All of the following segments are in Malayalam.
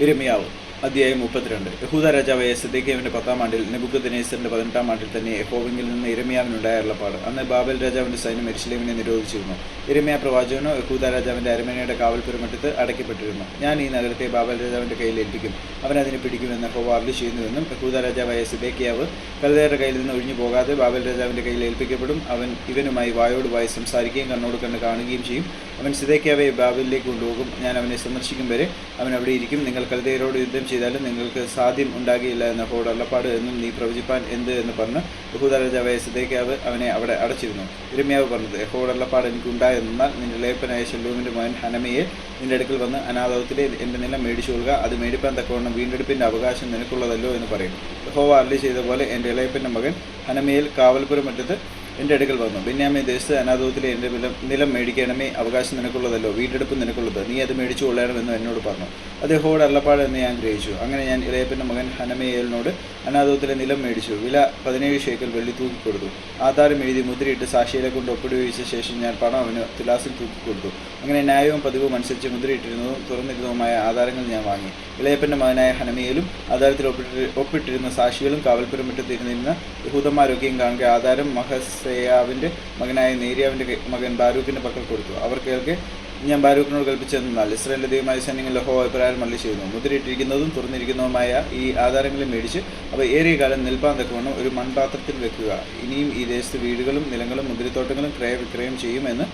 ഇരമിയാവ് അധ്യായം മുപ്പത്തിരണ്ട്. യഹൂദ രാജാവായ സിദ്ദേഖ്യവിന്റെ പത്താം ആണ്ടിൽ നെബുക്കദിനേസറിന്റെ പതിനെട്ടാം ആണ്ടിൽ തന്നെ യഹോവെങ്കിൽ നിന്ന് ഇരമിയാവിനുണ്ടായ അരുളപ്പാട്. അന്ന് ബാബൽ രാജാവിന്റെ സൈന്യം എരിശിലേമിനെ നിരോധിച്ചിരുന്നു. ഇരമിയ പ്രവാചകനോ യഹൂദ രാജാവിന്റെ അരമനയുടെ കാവൽ പുരമറ്റത്ത് അടയ്ക്കപ്പെട്ടിരുന്നു. ഞാൻ ഈ നഗരത്തെ ബാബൽ രാജാവിന്റെ കയ്യിൽ ഏൽപ്പിക്കും. അവൻ അതിനെ പിടിക്കുമെന്ന് യഹോവ അരുളി ചെയ്യുന്നുവെന്നും യഹൂദ രാജാവായ സിദ്ദേഖ്യാവ് കലതയുടെ കയ്യിൽ നിന്ന് ഒഴിഞ്ഞു പോകാതെ ബാബൽ രാജാവിന്റെ കയ്യിൽ ഏൽപ്പിക്കപ്പെടും. അവൻ ഇവനുമായി വായോട് വായി സംസാരിക്കുകയും കണ്ണോട് കണ്ണ് കാണുകയും ചെയ്യും. അവൻ സിതയ്ക്കാവെ ബാബിലേക്ക് കൊണ്ടുപോകും. ഞാൻ അവനെ സന്ദർശിക്കും വരെ അവൻ അവിടെ ഇരിക്കും. നിങ്ങൾ കൽതയരോട് യുദ്ധം ചെയ്താലും നിങ്ങൾക്ക് സാധ്യം ഉണ്ടാകിയില്ല എന്ന ഹോടള്ളപ്പാട് എന്നും നീ പ്രവചിപ്പാൻ എന്ത് എന്ന് പറഞ്ഞ് ബഹുദ രാജാവായ സിതയ്ക്കാവ് അവനെ അവിടെ അടച്ചിരുന്നു. ഇരമ്യാവ് പറഞ്ഞത് ഹോട് അള്ളപ്പാട് എനിക്ക് ഉണ്ടായെന്നാൽ നിന്റെ ലേപ്പനായ ശല്ലൂമിന്റെ മകൻ ഹനമയെ നിന്റെ അടുക്കൽ വന്ന് അനാഥത്തിലെ എന്റെ നിലം മേടിച്ചു കൊള്ളുക. അത് മേടിപ്പാൻ തക്കവണ്ണം വീണ്ടെടുപ്പിന്റെ അവകാശം നിനക്കുള്ളതല്ലോ എന്ന് പറയും യഹോവ ചെയ്ത പോലെ എന്റെ ഇളയപ്പന്റെ മകൻ ഹനമയിൽ കാവൽപുരം മറ്റത്ത് എന്റെ അടുക്കൽ വന്നു. ബിന്യാമി ദേശത്ത് അനാഥത്തിലെ എന്റെ നിലം നിലം മേടിക്കണമേ. അവകാശം നിനക്കുള്ളതല്ലോ. വീടെടുപ്പ് നിനക്കുള്ളത്. നീ അത് മേടിച്ചു കൊള്ളണമെന്ന് എന്നോട് പറഞ്ഞു. അദ്ദേഹോട് അള്ളപ്പാട് എന്ന് ഞാൻ ഗ്രഹിച്ചു. അങ്ങനെ ഞാൻ ഇളയപ്പന്റെ മകൻ ഹനമേയലിനോട് അനാഥത്തിലെ നിലം മേടിച്ചു. വില പതിനേഴ് ഷേക്കൽ വെള്ളി തൂക്കി കൊടുത്തു. ആധാരം എഴുതി മുദ്രയിട്ട് സാക്ഷിയിലെ കൊണ്ട് ഒപ്പിടുവിച്ച ശേഷം ഞാൻ പണം അവന് തുലാസിൽ തൂക്കി കൊടുത്തു. അങ്ങനെ ന്യായവും പതിവും അനുസരിച്ച് മുദ്രയിട്ടിരുന്നതും തുറന്നിരുന്നതുമായ ആധാരങ്ങൾ ഞാൻ വാങ്ങി. ഇളയപ്പന്റെ മകനായ ഹനമിയലും ആധാരത്തിൽ ഒപ്പിട്ട് ഒപ്പിട്ടിരുന്ന സാക്ഷികളും കാവൽപ്പുരമിട്ടിരുന്നിരുന്ന യഹൂദന്മാരൊക്കെയും കാണുക ആധാരം മഹസേയാവിന്റെ മകനായ നേരിയാവിന്റെ മകൻ ബാരൂഖിന്റെ പക്കൽ കൊടുത്തു. അവർ ഞാൻ ബാരൂഖിനോട് കൽപ്പിച്ചെന്നാൽ ഇസ്രയേലിന്റെ ദൈവമായ സൈന്യങ്ങൾ ലഹോ അഭിപ്രായം മല്ലി ചെയ്യുന്നു. മുദ്രയിട്ടിരിക്കുന്നതും തുറന്നിരിക്കുന്നതുമായ ഈ ആധാരങ്ങളെ മേടിച്ച് അവ ഏറിയ കാലം നിൽപ്പാൻ തക്കവണ്ണം ഒരു മൺപാത്രത്തിൽ വെക്കുക. ഇനിയും ഈ ദേശത്ത് വീടുകളും നിലങ്ങളും മുന്തിരിത്തോട്ടങ്ങളും ക്രയവിക്രയം ചെയ്യുമെന്ന്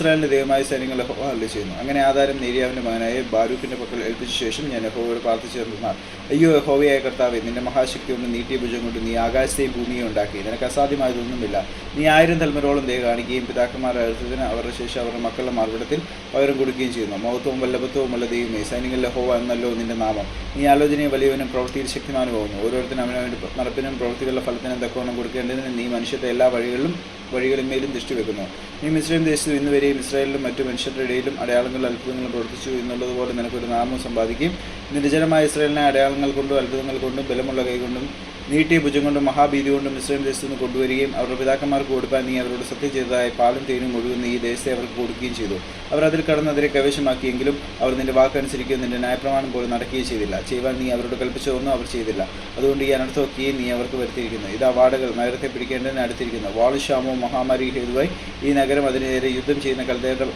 ഇസ്രായേലിന്റെ ദൈവമായ സൈന്യങ്ങൾ യഹോവ അല്ലി ചെയ്യുന്നു. അങ്ങനെ ആധാരം നേരിയാവിന്റെ മകനായ ബാരൂഖിന്റെ പക്കൽ ഏൽപ്പിച്ച ശേഷം ഞാൻ യഹോവയോട് പ്രാർത്ഥിച്ചിരുന്നാൽ അയ്യോ യഹോവയായ കർത്താവെ നിന്റെ മഹാശക്തി കൊണ്ട് നീട്ടിയ ഭുജം കൊണ്ട് നീ ആകാശത്തെയും ഭൂമിയും ഉണ്ടാക്കി. നിനക്ക് അസാധ്യമായതൊന്നുമില്ല. നീ ആയിരം തലമുറോളം ദയ കാണിക്കുകയും പിതാക്കന്മാരുടെ അർത്ഥത്തിന് അവരുടെ ശേഷം അവരുടെ മക്കളുടെ മാർഗത്തിൽ പകരം കൊടുക്കുകയും ചെയ്യുന്നു. മഹത്വവും വല്ലഭത്വവും ഉള്ള ദൈവമേ സൈനിക ഹോവ എന്നല്ലോ നിന്റെ നാമം. നീ ആലോചനയെ വലിയവനും പ്രവൃത്തിയിൽ ശക്തിമാനുമാകുന്നു ഓരോരുത്തരും അവനവന്റെ നടപ്പിനും പ്രവൃത്തികളുടെ ഫലത്തിനും തക്കവണ്ണം കൊടുക്കേണ്ടതിന് നീ മനുഷ്യത്തെ എല്ലാ വഴികളിലും വഴികളിന്മേലും ദൃഷ്ടി വെക്കുന്നു. നീ മിസ്രൈം ദേശത്തും ഇന്ന് വരെയും ഇസ്രായേലിലും മറ്റു മനുഷ്യരുടെ ഇടയിലും അടയാളങ്ങൾ അത്ഭുതങ്ങളും പ്രവർത്തിച്ചു എന്നുള്ളതുപോലെ നിനക്കൊരു നാമം സമ്പാദിക്കും. നിർജനമായ ജനമായ ഇസ്രായേലിനെ അടയാളങ്ങൾ കൊണ്ടും അത്ഭുതങ്ങൾ കൊണ്ടും ബലമുള്ള കൈകൊണ്ടും നീട്ടിയ ഭുജം കൊണ്ടും മഹാഭീതി കൊണ്ടും മിശ്രം ദേശത്തുനിന്ന് കൊണ്ടുവരികയും അവരുടെ പിതാക്കന്മാർക്ക് കൊടുക്കാൻ നീ അവരോട് സത്യം ചെയ്തതായ പാലും തേനും ഒഴുകുന്ന ഈ ദേശത്തെ അവർക്ക് കൊടുക്കുകയും ചെയ്തു. അവർ അതിൽ കടന്ന് അതിനെ കൈവശമാക്കിയെങ്കിലും അവർ നിന്റെ വാക്കനുസരിക്കുകയും നിന്റെ ന്യായപ്രമാണം പോലും നടക്കുകയും ചെയ്തില്ല. ചെയ്യുവാൻ നീ അവരോട് കൽപ്പിച്ചതൊന്നും അവർ ചെയ്തില്ല. അതുകൊണ്ട് ഈ അനർത്ഥമൊക്കെയും നീ അവർക്ക് വരുത്തിയിരിക്കുന്നു. ഇത് വാടകൾ നഗരത്തെ പിടിക്കേണ്ടതിന് അടുത്തിരിക്കുന്നു. വാളുക്ഷാമവും മഹാമാരി ഹേതുവായി ഈ നഗരം അതിനെതിരെ യുദ്ധം ചെയ്യുന്ന കൽദയുടെ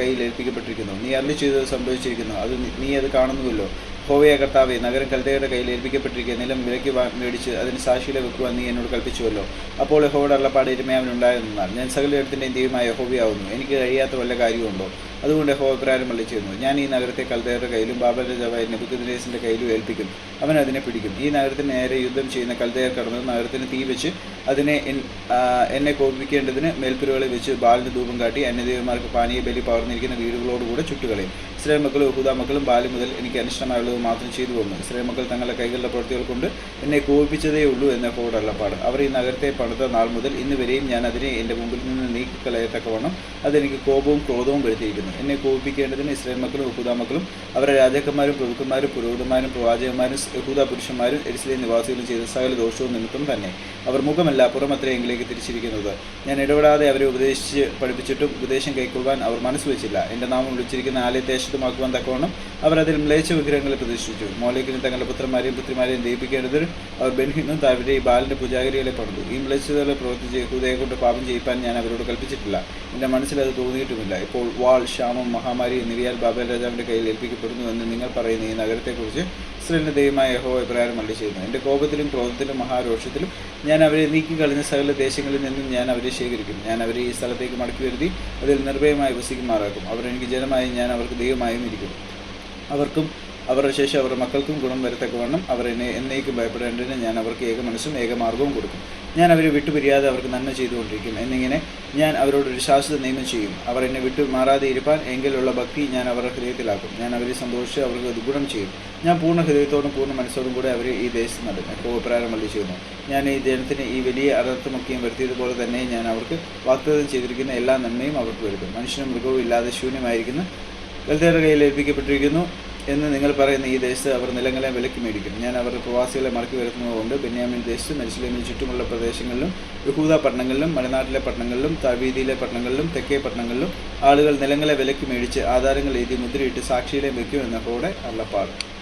കയ്യിൽ ഏൽപ്പിക്കപ്പെട്ടിരിക്കുന്നു. നീ അറിഞ്ഞു ചെയ്തത് സംഭവിച്ചിരിക്കുന്നു. അത് നീ അത് കാണുന്നുവല്ലോ. ഹോവയ കർത്താവെ നഗരം കൽദയുടെ കയ്യിൽ ഏൽപ്പിക്കപ്പെട്ടിരിക്കുക നിലം വിലയ്ക്ക് മേടിച്ച് അതിന് സാക്ഷിയിലെ വെക്കുവാൻ നീ എന്നോട് കൽപ്പിച്ചുവല്ലോ. അപ്പോൾ യഹോയുടെ അള്ളപ്പാട് ഇരുമയാവിനുണ്ടായിരുന്നാൽ ഞാൻ സകലയിടത്തിന്റെയും ദൈവമായ യഹോവയാവുന്നു. എനിക്ക് കഴിയാത്ത വല്ല കാര്യമുണ്ടോ അതുകൊണ്ട് ഹോപ്രാരം പ്രാരം ചെയ്യുന്നു ഞാൻ ഈ നഗരത്തെ കൽദേവരുടെ കയ്യിലും ബാബൽ ജവായി നെബുക്കുദ്നേസിന്റെ കയ്യിലും ഏൽപ്പിക്കും അവൻ അതിനെ പിടിക്കും. ഈ നഗരത്തിന് നേരെ യുദ്ധം ചെയ്യുന്ന കൽദയർ കടന്ന് നഗരത്തിന് തീ വെച്ച് അതിനെ എന്നെ കോപിപ്പിക്കേണ്ടതിന് മേൽപ്പുരകളെ വെച്ച് ബാലിന് ധൂപം കാട്ടി അന്യദേവന്മാർക്ക് പാനീയ ബലി പകർന്നിരിക്കുന്ന വീടുകളോടുകൂടെ ചുട്ടുകളയും. ഇസ്രായേൽ മക്കളും യഹൂദ മക്കളും ബാലി മുതൽ എനിക്ക് അനിഷ്ടമായുള്ളത് മാത്രം ചെയ്തു പോകുന്നു ഇസ്രായേൽ മക്കൾ തങ്ങളുടെ കൈകളുടെ പ്രവൃത്തികൾ കൊണ്ട് എന്നെ കോപിപ്പിച്ചതേ ഉള്ളൂ എന്ന ഹോടല്ലപ്പാട് അവർ ഈ നഗരത്തെ പണിത നാൾ മുതൽ ഇന്ന് വരെയും ഞാൻ അതിനെ എന്റെ മുമ്പിൽ നിന്ന് നീക്കിക്കളയത്തക്കവണ്ണം അതെനിക്ക് കോപവും ക്രോധവും വരുത്തിയിരിക്കുന്നു. എന്നെ കോപിപ്പിക്കേണ്ടതിന് ഇസ്രായേൽ മക്കളും യഹൂദ മക്കളും അവരുടെ രാജാക്കന്മാരും പ്രഭുക്കന്മാരും പുരോഹിതന്മാരും പ്രവാചകന്മാരും യഹൂദ പുരുഷന്മാരും എരിസ്ലേ നിവാസികളും ചെയ്ത സകല ദോഷവും നിമിത്തം തന്നെ. അവർ മുഖമല്ല പുറമത്രയെങ്കിലേക്ക് തിരിച്ചിരിക്കുന്നത്. ഞാൻ ഇടപെടാതെ അവരെ ഉപദേശിച്ച് പഠിപ്പിച്ചിട്ടും ഉപദേശം കൈക്കൊള്ളുവാൻ അവർ മനസ്സ് വെച്ചില്ല. എന്റെ നാമം വിളിച്ചിരിക്കുന്ന ആലയത്തെ അശുദ്ധമാക്കുവാൻ തക്കവണ്ണം അവർ അതിൽ മ്ലേച്ഛ വിഗ്രഹങ്ങളെ പ്രതിഷ്ഠിച്ചു. മോലേക്കിന് തങ്ങളുടെ പുത്രന്മാരെയും പുത്രിമാരെയും ദയിപ്പിക്കേണ്ടതിന് അവർ ബെൻഹിന്നും താഴെ ബാലിന്റെ പൂജാഗിരികളെ പണിതു. ഈ മ്ലേച്ഛതകളെ പ്രവർത്തിച്ച് ഹൃദയം കൊണ്ട് പാപം ചെയ്യിപ്പാൻ ഞാൻ അവരോട് കൽപ്പിച്ചിട്ടില്ല. എന്റെ മനസ്സിൽ അത് തോന്നിയിട്ടുമില്ല. ഇപ്പോൾ വാൾ ക്ഷാമം മഹാമാരി എന്നിവയാൽ ബാബേൽ രാജാവിന്റെ കയ്യിൽ ഏൽപ്പിക്കപ്പെടുന്നു എന്ന് നിങ്ങൾ പറയുന്ന ഈ നഗരത്തെക്കുറിച്ച് ഇസ്രേലിന്റെ ദൈവമായ യഹോ അഭിപ്രായം മള്ളി ചെയ്യുന്നു. എന്റെ കോപത്തിലും ക്രോധത്തിലും മഹാരോഷത്തിലും ഞാൻ അവരെ നീക്കി കളഞ്ഞ സകല ദേശങ്ങളിൽ നിന്നും ഞാൻ അവരെ ശേഖരിക്കും. ഞാൻ അവരെ ഈ സ്ഥലത്തേക്ക് മടക്കി വരുത്തി അതിൽ നിർഭയമായി വസിക്കുമാറാക്കും. അവർ എനിക്ക് ജനമായി ഞാൻ അവർക്ക് ദൈവമായും ഇരിക്കും. അവർക്കും അവരുടെ ശേഷം അവരുടെ മക്കൾക്കും ഗുണം വരത്തക്കവണ്ണം അവർ എന്നെ എന്നേക്കും ഭയപ്പെടേണ്ടതിന് ഞാൻ അവർക്ക് ഏക മനസ്സും ഏകമാർഗവും കൊടുക്കും. ഞാൻ അവരെ വിട്ടുപിരിയാതെ അവർക്ക് നന്മ ചെയ്തുകൊണ്ടിരിക്കും. എന്നിങ്ങനെ ഞാൻ അവരോടൊരു ശാശ്വത നിയമം ചെയ്യും. അവർ എന്നെ വിട്ടു മാറാതെ ഇരുപ്പാൻ എങ്കിലുള്ള ഭക്തി ഞാൻ അവരുടെ ഹൃദയത്തിലാക്കും. ഞാൻ അവരെ സന്തോഷിച്ച് അവർക്ക് ഗുണം ചെയ്യും. ഞാൻ പൂർണ ഹൃദയത്തോടും പൂർണ മനസ്സോടും കൂടെ അവരെ ഈ ദേശത്ത് നടന്നു കോപ്രാരം വള്ളി ചെയ്യുന്നു. ഞാൻ ഈ ജനത്തിന് ഈ വലിയ അനർത്ഥമൊക്കെയും വരുത്തിയതുപോലെ തന്നെ ഞാൻ അവർക്ക് വാഗ്ദത്തം ചെയ്തിരിക്കുന്ന എല്ലാ നന്മയും അവർക്ക് വരുത്തും. മനുഷ്യനും മൃഗവും ഇല്ലാതെ ശൂന്യമായിരിക്കുന്ന. വെൽത്തേറെ കയ്യിൽ ഏൽപ്പിക്കപ്പെട്ടിരിക്കുന്നു. എന്ന് നിങ്ങൾ പറയുന്ന ഈ ദേശത്ത് അവർ നിലങ്ങളെ വിലക്ക് മേടിക്കും. ഞാൻ അവരുടെ പ്രവാസികളെ മറക്കി വരുത്തുന്നതുകൊണ്ട് ബെന്യാമിൻ ദേശത്തും മെരിശിലേമിന് ചുറ്റുമുള്ള പ്രദേശങ്ങളിലും യഹൂദ പട്ടണങ്ങളിലും മലനാട്ടിലെ പട്ടണങ്ങളിലും താവീതിയിലെ പട്ടണങ്ങളിലും തെക്കേ പട്ടണങ്ങളിലും ആളുകൾ നിലങ്ങളെ വിലക്ക് മേടിച്ച് ആധാരങ്ങൾ എഴുതി മുദ്രയിട്ട് സാക്ഷിയിലെ എന്നൊക്കെ കൂടെ അള്ളപ്പാട്.